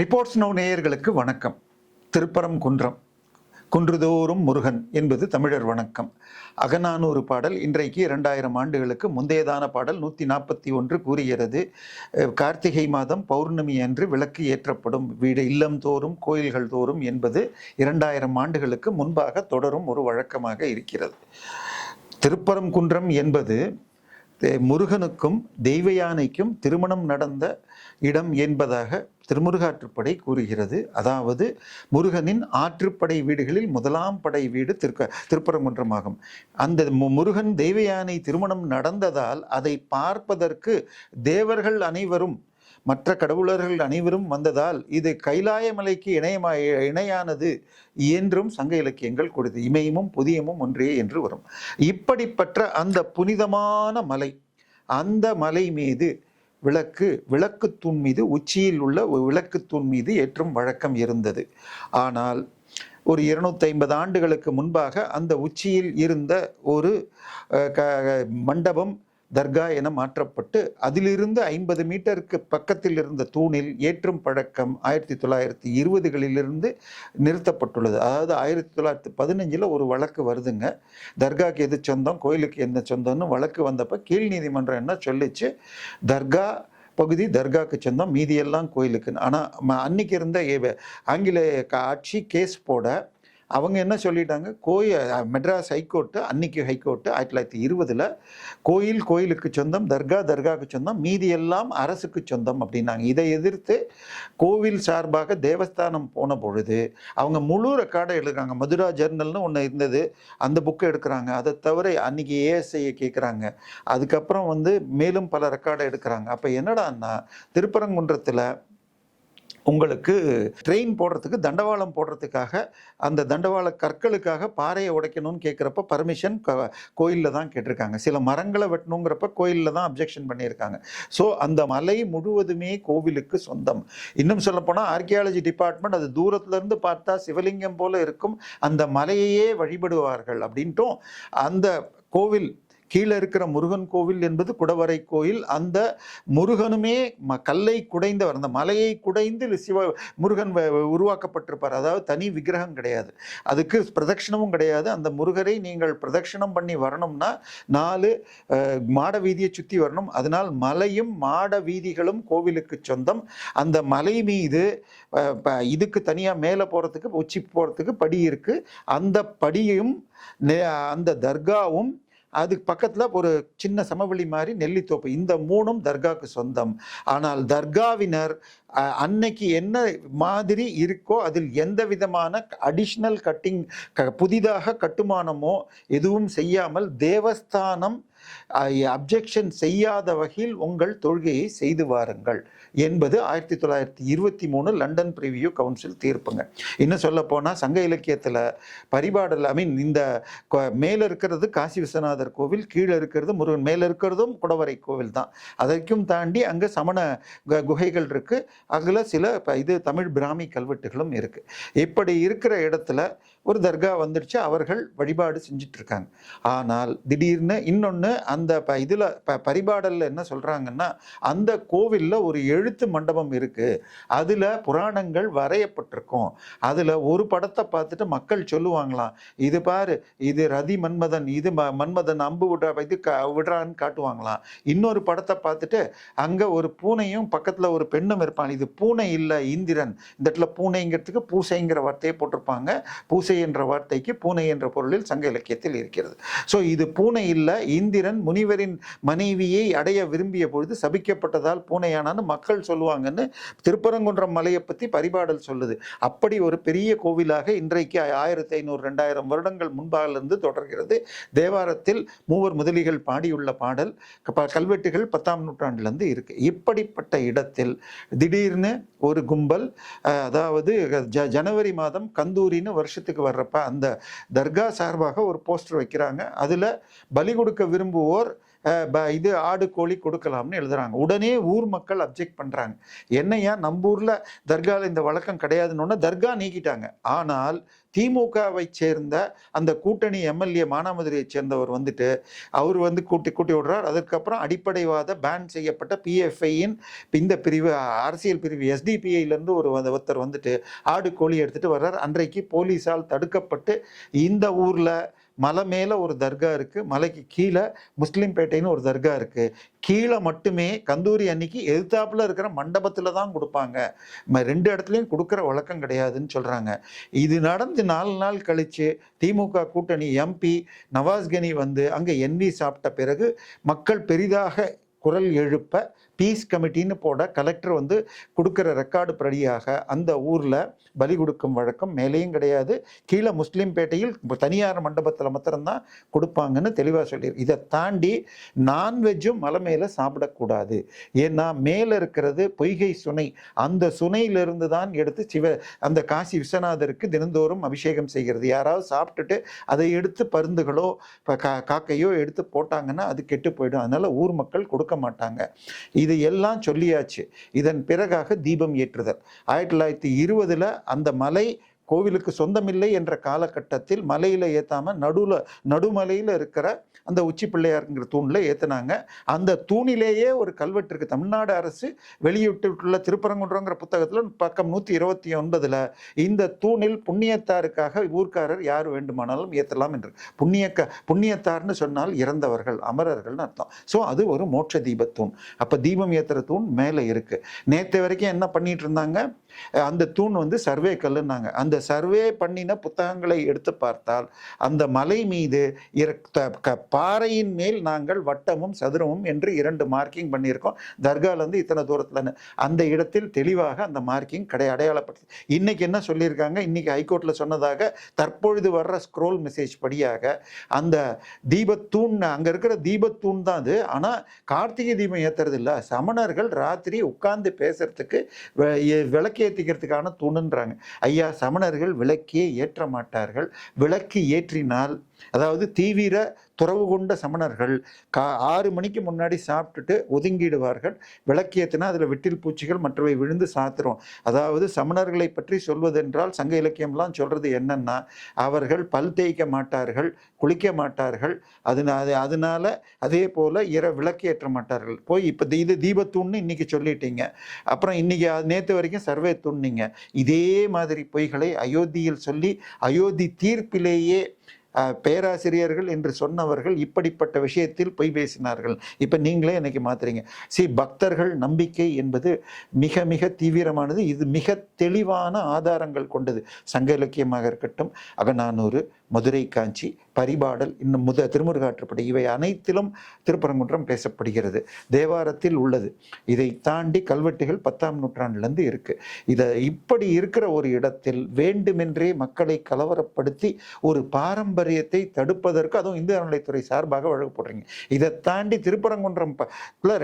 Reports no நேயர்களுக்கு வணக்கம். திருப்பரம் குன்றம் குன்றுதோறும் முருகன் என்பது தமிழர் வணக்கம். அகநானூறு பாடல் இன்றைக்கு இரண்டாயிரம் ஆண்டுகளுக்கு முந்தையதான பாடல் நூற்றி நாற்பத்தி ஒன்று கூறுகிறது. கார்த்திகை மாதம் பௌர்ணமி அன்று விளக்கு ஏற்றப்படும். வீடு இல்லம் தோறும் கோயில்கள் தோறும் என்பது இரண்டாயிரம் ஆண்டுகளுக்கு முன்பாக தொடரும் ஒரு வழக்கமாக இருக்கிறது. திருப்பரம் குன்றம் என்பது தே- முருகனுக்கும் தெய்வயானைக்கும் திருமணம் நடந்த இடம் என்பதாக திருமுருகாற்றுப்படை கூறுகிறது. அதாவது முருகனின் ஆற்றுப்படை வீடுகளில் முதலாம் படை வீடு திருக்க திருப்பரங்குன்றமாகும். அந்த மு- முருகன் தெய்வ திருமணம் நடந்ததால் அதை பார்ப்பதற்கு தேவர்கள் அனைவரும் மற்ற கடவுளர்கள் அனைவரும் வந்ததால் இது கைலாயமலைக்கு இணையமா இணையானது என்றும் சங்க இலக்கியங்கள் கொடுத்து இமயமும் புதியமும் ஒன்றே என்று வரும். இப்படிப்பட்ட அந்த புனிதமான மலை அந்த மலை மீது விளக்கு விளக்கு தூண் மீது உச்சியில் உள்ள விளக்கு தூண் மீது ஏற்றும் வழக்கம் இருந்தது. ஆனால் ஒரு இருநூத்தி ஐம்பது ஆண்டுகளுக்கு முன்பாக அந்த உச்சியில் இருந்த ஒரு க- மண்டபம் தர்கா என மாற்றப்பட்டு அதிலிருந்து ஐம்பது மீட்டருக்கு பக்கத்தில் இருந்த தூணில் ஏற்றும் பழக்கம் ஆயிரத்தி தொள்ளாயிரத்தி இருபதுகளிலிருந்து நிறுத்தப்பட்டுள்ளது. அதாவது ஆயிரத்தி தொள்ளாயிரத்தி பதினஞ்சில் ஒரு வழக்கு வருதுங்க. தர்காக்கு எது சொந்தம் கோயிலுக்கு என்ன சொந்தம்னு வழக்கு வந்தப்போ கீழ் நீதிமன்றம் என்ன சொல்லிச்சு? தர்கா பகுதி தர்காக்கு சொந்தம் மீதியெல்லாம் கோயிலுக்குன்னு. ஆனால் அன்னைக்கு இருந்த ஆங்கிலேய ஆட்சி கேஸ் போட அவங்க என்ன சொல்லிட்டாங்க? கோயில் மெட்ராஸ் ஹைகோர்ட்டு அன்னைக்கு ஹைகோர்ட்டு ஆயிரத்தி தொள்ளாயிரத்தி இருபதில் கோயில் கோயிலுக்கு சொந்தம் தர்கா தர்காவுக்கு சொந்தம் மீதி எல்லாம் அரசுக்கு சொந்தம் அப்படின்னாங்க. இதை எதிர்த்து கோவில் சார்பாக தேவஸ்தானம் போன பொழுது அவங்க முழு ரெக்கார்டை எழுதுறாங்க. மதுரா ஜர்னல்னு ஒன்று இருந்தது. அந்த புக்கை எடுக்கிறாங்க. அதை தவிர அன்னைக்கு ஏஎஸ்ஐயை கேட்குறாங்க அதுக்கப்புறம் வந்து மேலும் பல ரெக்கார்டை எடுக்கிறாங்க. அப்போ என்னடான்னா திருப்பரங்குன்றத்தில் உங்களுக்கு ட்ரெயின் போடுறதுக்கு தண்டவாளம் போடுறதுக்காக அந்த தண்டவாள கற்களுக்காக பாறையை உடைக்கணும்னு கேட்குறப்ப பர்மிஷன் கோயிலில் தான் கேட்டிருக்காங்க. சில மரங்களை வெட்டணுங்கிறப்ப கோயிலில் தான் அப்ஜெக்ஷன் பண்ணியிருக்காங்க. ஸோ அந்த மலை முழுவதுமே கோவிலுக்கு சொந்தம். இன்னும் சொல்லப்போனால் ஆர்கியாலஜி டிபார்ட்மெண்ட் அது தூரத்துலேருந்து பார்த்தா சிவலிங்கம் போல இருக்கும். அந்த மலையையே வழிபடுவார்கள் அப்படின்ட்டும் அந்த கோவில் கீழே இருக்கிற முருகன் கோவில் என்பது குடவரை கோயில். அந்த முருகனுமே ம கல்லை குடைந்தவர். அந்த மலையை குடைந்து சிவ முருகன் வ- உருவாக்கப்பட்டிருப்பார். அதாவது தனி விக்கிரகம் கிடையாது. அதுக்கு பிரதட்சிணமும் கிடையாது. அந்த முருகரை நீங்கள் பிரதட்சணம் பண்ணி வரணும்னா நாலு மாட வீதியை சுற்றி வரணும். அதனால் மலையும் மாட வீதிகளும் கோவிலுக்கு சொந்தம். அந்த மலை மீது ப- இதுக்கு தனியாக மேலே போகிறதுக்கு உச்சி போகிறதுக்கு படி இருக்குது அந்த படியும் அந்த தர்காவும் அதுக்கு பக்கத்தில் ஒரு சின்ன சமவெளி மாதிரி நெல்லித்தோப்பு. இந்த மூணும் தர்காவுக்கு சொந்தம். ஆனால் தர்காவினர் அன்னைக்கு என்ன மாதிரி இருக்கோ அதில் எந்த விதமான அடிஷ்னல் கட்டிங் க புதிதாக கட்டுமானமோ எதுவும் செய்யாமல் தேவஸ்தானம் அப்ஜெக்ஷன் செய்யாத வகையில் உங்கள் தொழுகையை செய்து வாருங்கள் என்பது ஆயிரத்தி தொள்ளாயிரத்தி இருபத்தி மூணு லண்டன் பிரிவியூ கவுன்சில் தீர்ப்புங்க. இன்னும் சொல்ல போனால் சங்க இலக்கியத்தில் பரிபாடல் ஐ மீன் இந்த மேலே இருக்கிறது காசி விஸ்வநாதர் கோவில் கீழே இருக்கிறது முருகன். மேலே இருக்கிறதும் குடவரை கோவில் தான். அதற்கும் தாண்டி அங்கே சமண கு- குகைகள் இருக்குது அங்கே சில இது தமிழ் பிராமி கல்வெட்டுகளும் இருக்குது இப்படி இருக்கிற இடத்துல ஒரு தர்கா வந்துடுச்சு அவர்கள் வழிபாடு செஞ்சுட்டு இருக்காங்க ஆனால் திடீர்னு இன்னொன்று அந்த ப இதில் ப பரிபாடலில் என்ன சொல்கிறாங்கன்னா அந்த கோவிலில் ஒரு எழுத்து மண்டபம் இருக்குது அதில் புராணங்கள் வரையப்பட்டிருக்கும். அதில் ஒரு படத்தை பார்த்துட்டு மக்கள் சொல்லுவாங்களாம் இது பாரு இது ரதி மன்மதன் இது ம மன்மதன் அம்பு விடுற இது க விடுறான்னு காட்டுவாங்களாம். இன்னொரு படத்தை பார்த்துட்டு அங்கே ஒரு பூனையும் பக்கத்தில் ஒரு பெண்ணும் இருப்பாங்க. இது பூனை இல்லை இந்திரன். இந்த இடத்துல பூனைங்கிறதுக்கு பூசைங்கிற வார்த்தையை போட்டிருப்பாங்க. பூசை என்ற வார்த்தைக்கு பூனை என்ற பொருளில் சங்க இலக்கியத்தில் இருக்கிறது. ஸோ இது பூனை இல்லை இந்திரன் முனிவரின் மனைவியை அடைய விரும்பிய பொழுது சபிக்கப்பட்டதால் பூனையானான்னு மக்கள் சொல்லுவாங்கன்னு திருப்பரங்குன்றம் மலையை பற்றி பரிபாடல் சொல்லுது. அப்படி ஒரு பெரிய கோவிலாக இன்றைக்கு ஆயிரத்தி ஐநூறு ரெண்டாயிரம் வருடங்கள் முன்பாலிருந்து தொடர்கிறது. தேவாரத்தில் மூவர் முதலிகள் பாடியுள்ள பாடல் கல்வெட்டுகள் பத்தாம் நூற்றாண்டுலேருந்து இருக்கு. இப்படிப்பட்ட இடத்தில் திடீர்னு ஒரு கும்பல் அதாவது ஜனவரி மாதம் கந்தூரின்னு வருஷத்துக்கு வர்றப்ப அந்த தர்கா சார்பாக ஒரு போஸ்டர் வைக்கிறாங்க. அதில் பலி கொடுக்க விரும்புவோர் இது ஆடு கோழி கொடுக்கலாம்னு எழுதுறாங்க. உடனே ஊர் மக்கள் அப்ஜெக்ட் பண்றாங்க. என்னையா நம்ம ஊர்ல தர்கால இந்த வழக்கம் கிடையாதுன்னு தர்கா நீக்கிட்டாங்க. ஆனால் திமுகவை சேர்ந்த அந்த கூட்டணி எம்எல்ஏ மானாமதுரையை சேர்ந்தவர் வந்துட்டு அவர் வந்து கூட்டி கூட்டி விடுறார் அதுக்கப்புறம் அடிப்படைவாத பேன் செய்யப்பட்ட பிஎஃப்ஐயின் இந்த பிரிவு அரசியல் பிரிவு எஸ்டிபிஐலேருந்து ஒரு ஒருத்தர் வந்துட்டு ஆடு கோழி எடுத்துட்டு வர்றார். அன்றைக்கு போலீஸால் தடுக்கப்பட்டு இந்த ஊரில் மலை மேலே ஒரு தர்கா இருக்குது மலைக்கு கீழே முஸ்லீம் பேட்டைன்னு ஒரு தர்கா இருக்குது கீழே மட்டுமே கந்தூரி அன்னைக்கு எதிர்த்தாப்பில் இருக்கிற மண்டபத்தில் தான் கொடுப்பாங்க. ம- ரெண்டு இடத்துலையும் கொடுக்குற வழக்கம் கிடையாதுன்னு சொல்கிறாங்க இது நடந்து நாலு நாள் கழித்து திமுக கூட்டணி எம்பி நவாஸ்கனி வந்து அங்கே என்வி சாப்பிட்ட பிறகு மக்கள் பெரிதாக குரல் எழுப்ப பீஸ் கமிட்டின்னு போட கலெக்டர் வந்து கொடுக்குற ரெக்கார்டு படியாக அந்த ஊரில் பலி கொடுக்கும் வழக்கம் மேலேயும் கிடையாது. கீழே முஸ்லீம் பேட்டையில் தனியார் மண்டபத்தில் மாத்திரம்தான் கொடுப்பாங்கன்னு தெளிவாக சொல்லி இதை தாண்டி நான்வெஜ்ஜும் மலை மேலே சாப்பிடக்கூடாது. ஏன்னா மேலே இருக்கிறது பொய்கை சுனை. அந்த சுனையிலிருந்து தான் எடுத்து சிவ அந்த காசி விஸ்வநாதருக்கு தினந்தோறும் அபிஷேகம் செய்கிறது. யாராவது சாப்பிட்டுட்டு அதை எடுத்து பருந்துகளோ இப்போ கா காக்கையோ எடுத்து போட்டாங்கன்னா அது கெட்டு போயிடும். அதனால் ஊர் மக்கள் கொடுக்க மாட்டாங்க இது எல்லாம் சொல்லியாச்சு. இதன் பிறகாக தீபம் ஏற்றுதல். ஆயிரத்தி தொள்ளாயிரத்தி இருபதுல அந்த மலை கோவிலுக்கு சொந்தமில்லை என்ற காலகட்டத்தில் மலையில் ஏற்றாமல் நடுவில் நடுமலையில் இருக்கிற அந்த உச்சி பிள்ளையாருங்கிற தூணில் ஏற்றினாங்க அந்த தூணிலேயே ஒரு கல்வெட்டு இருக்குது தமிழ்நாடு அரசு வெளியிட்டுள்ள திருப்பரங்குன்றங்கிற புத்தகத்தில் பக்கம் நூற்றி இருபத்தி ஒன்பதில் இந்த தூணில் புண்ணியத்தாருக்காக ஊர்க்காரர் யார் வேண்டுமானாலும் ஏற்றலாம் என்று. புண்ணியக்க புண்ணியத்தார்னு சொன்னால் இறந்தவர்கள் அமரர்கள்னு அர்த்தம். ஸோ அது ஒரு மோட்ச தீபத்தூண் அப்போ தீபம் ஏற்றுற தூண் மேலே இருக்குது நேற்று வரைக்கும் என்ன பண்ணிட்டு இருந்தாங்க? அந்த தூண் வந்து சர்வே கல்லுன்னாங்க. அந்த சர்வே பண்ணின புத்தகங்களை எடுத்து பார்த்தால் அந்த மலை மீது பாறையின் மேல் நாங்கள் வட்டமும் சதுரமும் என்று இரண்டு மார்க்கிங் பண்ணியிருக்கோம். தர்கால இருந்து இத்தனை தூரத்தில் அந்த இடத்தில் தெளிவாக அந்த மார்க்கிங் கடை அடையாளப்படுத்து இன்னைக்கு என்ன சொல்லியிருக்காங்க? இன்னைக்கு ஹைகோர்ட்டில் சொன்னதாக தற்பொழுது வர்ற ஸ்க்ரோல் மெசேஜ் படியாக அந்த தீபத்தூண் அங்க இருக்கிற தீபத்தூண் தான் அது. ஆனால் கார்த்திகை தீபம் ஏத்துறது இல்ல சமணர்கள் ராத்திரி உட்கார்ந்து பேசுறதுக்கு விளக்கே சேர்த்திக்கிறதுக்கான தூணுன்றாங்க. ஐயா சமணர்கள் விளக்கே ஏற்ற மாட்டார்கள் விளக்கு ஏற்றினால் அதாவது தீவிர துறவு கொண்ட சமணர்கள் கா ஆறு மணிக்கு முன்னாடி சாப்பிட்டுட்டு ஒதுங்கிடுவார்கள். விளக்கியத்தினா அதில் விட்டில் பூச்சிகள் மற்றவை விழுந்து சாத்துரும். அதாவது சமணர்களை பற்றி சொல்வதென்றால் சங்க இலக்கியம்லாம் சொல்கிறது என்னன்னா அவர்கள் பல் தேய்க்க மாட்டார்கள் குளிக்க மாட்டார்கள். அதனால அதனால அதே போல் இர விளக்கேற்ற மாட்டார்கள். போய் இப்போ இது தீபத்தூண்னு இன்னைக்கு சொல்லிட்டீங்க. அப்புறம் இன்னைக்கு நேற்று வரைக்கும் சர்வே தூண்னீங்க இதே மாதிரி பொய்களை அயோத்தியில் சொல்லி அயோத்தி தீர்ப்பிலேயே பேராசிரியர்கள் என்று சொன்னவர்கள் இப்படிப்பட்ட விஷயத்தில் பொய் பேசினார்கள். இப்போ நீங்களே இன்னைக்கு மாத்துறீங்க? சி பக்தர்கள் நம்பிக்கை என்பது மிக மிக தீவிரமானது. இது மிக தெளிவான ஆதாரங்கள் கொண்டது. சங்க இலக்கியமாக இருக்கட்டும் அகநானூறு மதுரை காஞ்சி பரிபாடல் இன்னும் முத திருமுருகாற்றுப்படை இவை அனைத்திலும் திருப்பரங்குன்றம் பேசப்படுகிறது. தேவாரத்தில் உள்ளது. இதை தாண்டி கல்வெட்டுகள் பத்தாம் நூற்றாண்டுலேருந்து இருக்கு. இதை இப்படி இருக்கிற ஒரு இடத்தில் வேண்டுமென்றே மக்களை கலவரப்படுத்தி ஒரு பாரம்பரிய பாரம்பரியத்தை தடுப்பதற்கு அதுவும் இந்து அறநிலைத்துறை சார்பாக வழக்கு போடுறீங்க இதை தாண்டி திருப்பரங்குன்றம்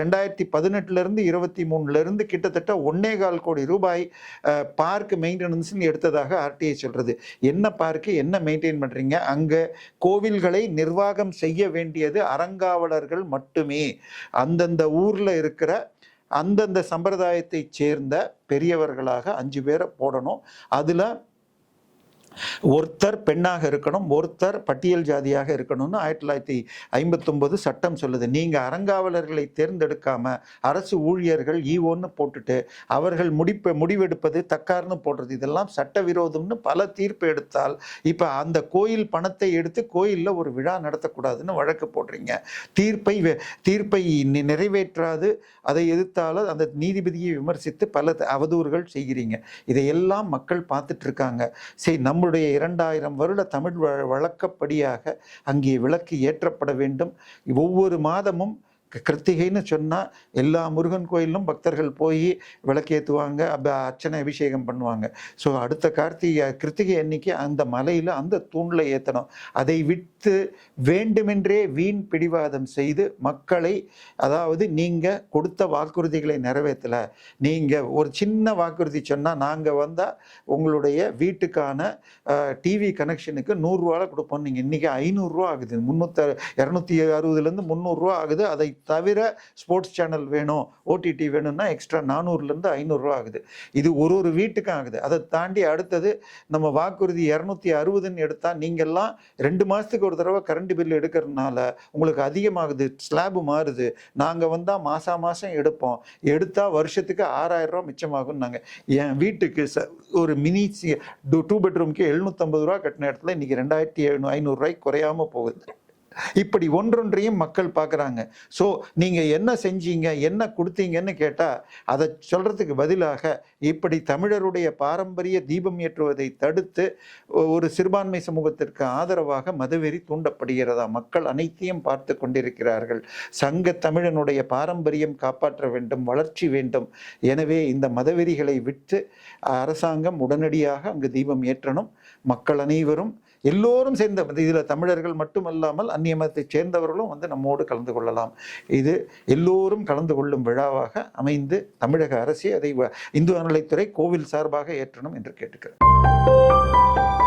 ரெண்டாயிரத்தி பதினெட்டுலேருந்து இருபத்தி மூணுலேருந்து கிட்டத்தட்ட ஒன்னே கால் கோடி ரூபாய் பார்க் மெயின்டெனன்ஸ்னு எடுத்ததாக ஆர்டிஐ சொல்கிறது என்ன பார்க்கு என்ன மெயின்டைன் பண்ணுறீங்க அங்கே கோவில்களை நிர்வாகம் செய்ய வேண்டியது அறங்காவலர்கள் மட்டுமே. அந்தந்த ஊரில் இருக்கிற அந்தந்த சம்பிரதாயத்தைச் சேர்ந்த பெரியவர்களாக அஞ்சு பேரை போடணும். அதில் ஒருத்தர் பெண்ணாக இருக்கணும் ஒருத்தர் பட்டியல் ஜாதியாக இருக்கணும்னு ஆயிரத்தி தொள்ளாயிரத்தி ஐம்பத்தொம்போது சட்டம் சொல்லுது. நீங்கள் அறங்காவலர்களை தேர்ந்தெடுக்காமல் அரசு ஊழியர்கள் ஈவோன்னு போட்டுட்டு அவர்கள் முடிப்ப முடிவெடுப்பது தக்கார்னு போடுறது இதெல்லாம் சட்டவிரோதம்னு பல தீர்ப்பு எடுத்தால் இப்போ அந்த கோயில் பணத்தை எடுத்து கோயிலில் ஒரு விழா நடத்தக்கூடாதுன்னு வழக்கு போடுறீங்க. தீர்ப்பை தீர்ப்பை நிறைவேற்றாது அதை எதிர்த்தாலும் அந்த நீதிபதியை விமர்சித்து பல த- அவதூறுகள் செய்கிறீங்க. இதையெல்லாம் மக்கள் பார்த்துட்டு இருக்காங்க. சரி நம்முடைய இரண்டாயிரம் வருட தமிழ் வழக்கப்படியாக அங்கே விளக்கு ஏற்றப்பட வேண்டும். ஒவ்வொரு மாதமும் கிருத்திகைன்னு சொன்னால் எல்லா முருகன் கோயிலும் பக்தர்கள் போய் விளக்கேற்றுவாங்க அப்ப அர்ச்சனை அபிஷேகம் பண்ணுவாங்க. ஸோ அடுத்த கார்த்திகை கிருத்திகை அன்னைக்கு அந்த மலையில் அந்த தூணில் ஏற்றணும் அதை விட்டு வேண்டுமென்றே வீண் பிடிவாதம் செய்து மக்களை அதாவது நீங்கள் கொடுத்த வாக்குறுதிகளை நிறைவேற்றலை. நீங்கள் ஒரு சின்ன வாக்குறுதி சொன்னால் நாங்கள் வந்தால் உங்களுடைய வீட்டுக்கான டிவி கனெக்ஷனுக்கு நூறுரூவாவில் கொடுப்போம். நீங்கள் இன்றைக்கி ஐநூறுரூவா ஆகுது. முந்நூற்ற இரநூத்தி அறுபதுலேருந்து முந்நூறுரூவா ஆகுது. அதை தவிர ஸ்போர்ட்ஸ் சேனல் வேணும் ஓடிடி வேணும்னா எக்ஸ்ட்ரா நானூறுலேருந்து ஐநூறுரூவா ஆகுது. இது ஒரு ஒரு வீட்டுக்கும் ஆகுது. அதை தாண்டி அடுத்தது நம்ம வாக்குறுதி இரநூத்தி அறுபதுன்னு எடுத்தால் நீங்கள்லாம் ரெண்டு மாதத்துக்கு ஒரு தடவை கரண்ட் பில் எடுக்கிறதுனால உங்களுக்கு அதிகமாகுது ஸ்லாபு மாறுது. நாங்கள் வந்தால் மாதம் மாதம் எடுப்போம். எடுத்தால் வருஷத்துக்கு ஆறாயிரரூவா மிச்சமாகும் நாங்கள் என் வீட்டுக்கு ச ஒரு மினி டூ பெட்ரூம்க்கு எழுநூற்றம்பது ரூபா கட்டின இடத்துல இன்றைக்கி ரெண்டாயிரத்தி எழுநூ ஐநூறுரூவாய்க்கு குறையாம போகுது. இப்படி ஒன்றொன்றையும் மக்கள் பார்க்குறாங்க. ஸோ நீங்கள் என்ன செஞ்சீங்க என்ன கொடுத்தீங்கன்னு கேட்டால் அதை சொல்கிறதுக்கு பதிலாக இப்படி தமிழருடைய பாரம்பரிய தீபம் ஏற்றுவதை தடுத்து ஒரு சிறுபான்மை சமூகத்திற்கு ஆதரவாக மதவெறி தூண்டப்படுகிறதா மக்கள் அனைத்தையும் பார்த்து கொண்டிருக்கிறார்கள். சங்க தமிழனுடைய பாரம்பரியம் காப்பாற்ற வேண்டும் வளர்ச்சி வேண்டும். எனவே இந்த மதவெறிகளை விட்டு அரசாங்கம் உடனடியாக அங்கு தீபம் ஏற்றணும். மக்கள் அனைவரும் எல்லோரும் சேர்ந்த இதில் தமிழர்கள் மட்டுமல்லாமல் அந்நிய மதத்தைச் சேர்ந்தவர்களும் வந்து நம்மோடு கலந்து கொள்ளலாம். இது எல்லோரும் கலந்து கொள்ளும் விழாவாக அமைந்து தமிழக அரசே அதை வ- இந்து அறநிலைத்துறை கோவில் சார்பாக ஏற்றணும் என்று கேட்டுக்கிறேன்.